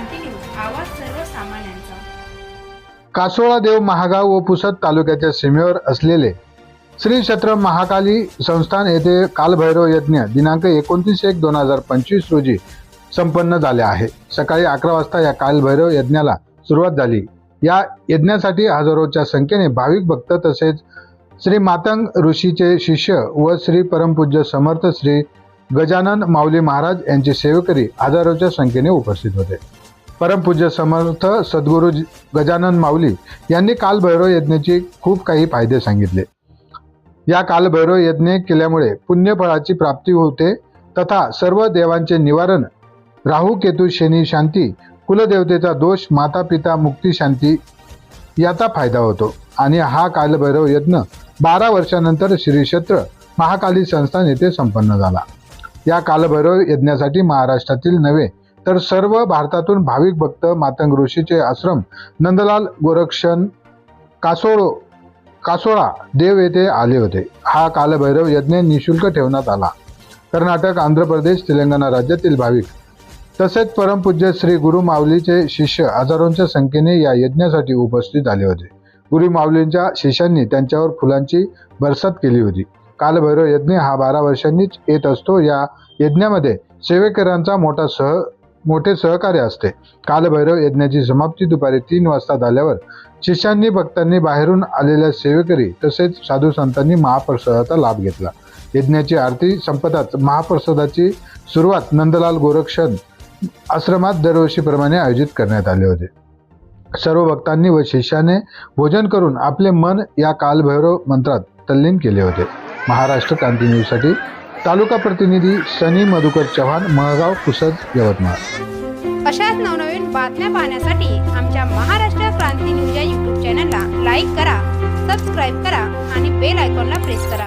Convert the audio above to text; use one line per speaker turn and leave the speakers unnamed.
सर्वसामान्यांचा.
कासोळा देव महागाव व पुसद तालुक्याच्या सीमेवर असलेले श्री छत्र महाकाली संस्थान येथे कालभैरव यज्ञ दिनांक एकोणतीस एक दोन हजार पंचवीस रोजी संपन्न झाले आहे. सकाळी अकरा वाजता या कालभैरव यज्ञाला सुरुवात झाली. या यज्ञासाठी हजारोच्या संख्येने भाविक भक्त तसेच श्री मातंग ऋषीचे शिष्य व श्री परमपूज्य समर्थ श्री गजानन माऊली महाराज यांचे सेवेकरी हजारोच्या संख्येने उपस्थित होते. परमपूज्य समर्थ सद्गुरू गजानन माऊली यांनी कालभैरव यज्ञाचे खूप काही फायदे सांगितले. या कालभैरव यज्ञ केल्यामुळे पुण्यफळाची प्राप्ती होते तथा सर्व देवांचे निवारण राहू केतू शनी शांती कुलदेवतेचा दोष माता पिता मुक्ती शांती याचा फायदा होतो. आणि हा कालभैरव यज्ञ बारा वर्षानंतर श्री क्षेत्र महाकाली संस्थान येथे संपन्न झाला. या कालभैरव यज्ञासाठी महाराष्ट्रातील नव्हे तर सर्व भारतातून भाविक भक्त मातंग ऋषीचे आश्रम नंदलाल गोरक्षण कासोळो कासोळा देव येथे आले होते. हा कालभैरव यज्ञ निशुल्क ठेवण्यात आला. कर्नाटक आंध्र प्रदेश तेलंगणा राज्यातील भाविक. तसेच परमपूज्य श्री गुरु माऊलीचे शिष्य हजारोंच्या संख्येने या यज्ञासाठी उपस्थित आले होते. गुरु माऊलींच्या शिष्यांनी त्यांच्यावर फुलांची बरसात केली होती. कालभैरव यज्ञ हा बारा वर्षांनीच येत असतो. या यज्ञामध्ये सेवेकरांचा मोठा सह मोठे सहकार्य असते. कालभैरव यज्ञाची समाप्ती दुपारी तीन वाजता झाल्यावर शिष्यांनी भक्तांनी बाहेरून आलेल्या सेवेकरी तसेच साधू संतांनी महाप्रसादाचा लाभ घेतला. यज्ञाची आरती संपताच महाप्रसादाची सुरुवात नंदलाल गोरक्षण आश्रमात दरवर्षीप्रमाणे आयोजित करण्यात आले होते. सर्व भक्तांनी व शिष्याने भोजन करून आपले मन या कालभैरव मंत्रात तल्लीन केले होते. महाराष्ट्र क्रांती न्यूजसाठी तालुका प्रतिनिधी सनी मधुकर चव्हाण महगाव पुसद यवतमाळ.
अशाच नवनवीन बातम्या पाहण्यासाठी आमच्या महाराष्ट्र क्रांती न्यूज या यूट्यूब चॅनलला लाईक करा सबस्क्राईब करा आणि बेल आयकॉनला प्रेस करा.